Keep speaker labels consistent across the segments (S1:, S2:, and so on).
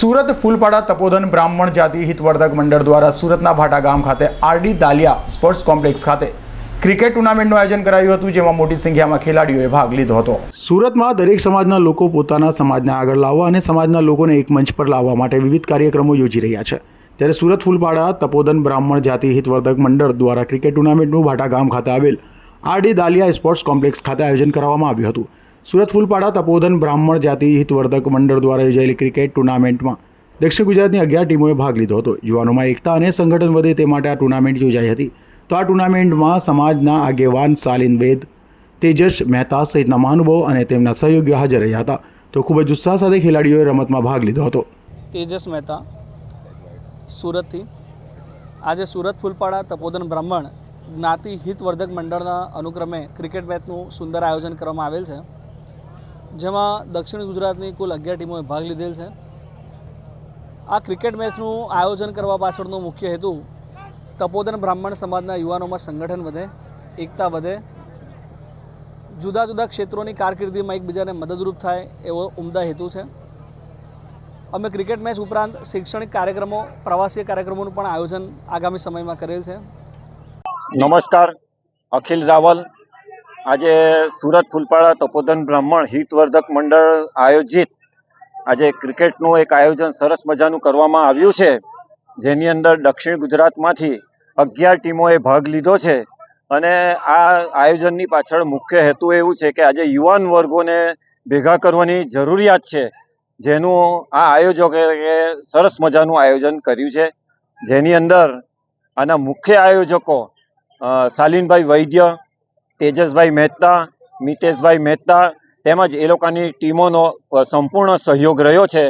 S1: સુરત ફૂલપાડા તપોધન બ્રાહ્મણ જાતિ હિતવર્ધક મંડળ દ્વારા સુરતના ભાટા ગામ ખાતે આરડી દાલિયા સ્પોર્ટ્સ કોમ્પ્લેક્સ ખાતે ક્રિકેટ ટુર્નામેન્ટનું આયોજન કરાયું હતું, જેમાં મોટી સંખ્યામાં ખેલાડીઓએ ભાગ લીધો હતો. સુરતમાં દરેક સમાજના લોકો પોતાના સમાજને આગળ લાવવા અને સમાજના લોકોને એક મંચ પર લાવવા માટે વિવિધ કાર્યક્રમો યોજી રહ્યા છે. ત્યારે સુરત ફૂલપાડા તપોધન બ્રાહ્મણ જાતિ હિતવર્ધક મંડળ દ્વારા ક્રિકેટ ટુર્નામેન્ટનું ભાટા ગામ ખાતે આવેલ આરડી દાલિયા સ્પોર્ટ્સ કોમ્પ્લેક્સ ખાતે આયોજન કરવામાં આવ્યું હતું. સુરત ફૂલપાડા તપોધન બ્રાહ્મણ જાતિ હિતવર્ધક મંડળ દ્વારા યોજાયેલી ક્રિકેટ ટુર્નામેન્ટમાં દક્ષિણ ગુજરાતની અગિયાર ટીમોએ ભાગ લીધો હતો. યુવાનોમાં એકતા અને સંગઠન વધે તે માટે આ ટુર્નામેન્ટ યોજાઈ હતી. તો આ ટુર્નામેન્ટમાં સમાજના આગેવાન સાલિન વેદ, તેજસ મહેતા સહિતના મહાનુભાવો અને તેમના સહયોગીઓ હાજર રહ્યા હતા. તો ખૂબ જ ઉત્સાહ સાથે ખેલાડીઓએ રમતમાં ભાગ લીધો હતો.
S2: તેજસ મહેતા, સુરતથી. આજે સુરત ફૂલપાડા તપોદન બ્રાહ્મણ જ્ઞાતિ હિતવર્ધક મંડળના અનુક્રમે ક્રિકેટ મેચનું સુંદર આયોજન કરવામાં આવેલ છે. જેમાં દક્ષિણ ગુજરાતની કુલ અગિયાર ટીમોએ ભાગ લીધેલ છે. આ ક્રિકેટ મેચનું આયોજન કરવા પાછળનો મુખ્ય હેતુ તપોદન બ્રાહ્મણ સમાજના યુવાનોમાં સંગઠન વધે, એકતા વધે. જુદા જુદા ક્ષેત્રોની કારકિર્દીમાં એકબીજાને મદદરૂપ થાય એવો ઉમદા હેતુ છે. અમે ક્રિકેટ મેચ ઉપરાંત શૈક્ષણિક કાર્યક્રમો, પ્રવાસીય કાર્યક્રમોનું પણ આયોજન આગામી સમયમાં કરેલ છે.
S3: નમસ્કાર, અખિલ રાવલ આજે સુરત ફૂલપાડા તપોધન બ્રાહ્મણ હિતવર્ધક મંડળ આયોજિત આજે ક્રિકેટનું એક આયોજન સરસ મજાનું કરવામાં આવ્યું છે. જેની અંદર દક્ષિણ ગુજરાતમાંથી અગિયાર ટીમોએ ભાગ લીધો છે. અને આ આયોજનની પાછળ મુખ્ય હેતુ એવું છે કે આજે યુવાન વર્ગોને ભેગા કરવાની જરૂરિયાત છે. જેનું આ આયોજકે સરસ મજાનું આયોજન કર્યું છે. જેની અંદર આના મુખ્ય આયોજકો શાલિનભાઈ વૈદ્ય તેજસભાઈ મહેતા, મિતેશભાઈ મહેતા તેમજ એ લોકોની ટીમોનો સંપૂર્ણ સહયોગ રહ્યો છે.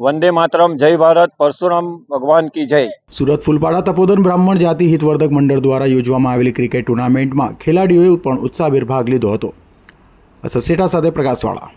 S3: વંદે માતરમ, જય ભારત, પરશુરામ, ભગવાન કી જય.
S1: સુરત ફૂલપાડા તપોદન બ્રાહ્મણ જાતિ હિતવર્ધક મંડળ દ્વારા યોજવામાં આવેલી ક્રિકેટ ટુર્નામેન્ટમાં ખેલાડીઓએ પણ ઉત્સાહભેર ભાગ લીધો હતો. સસેટા સાથે પ્રકાશવાળા.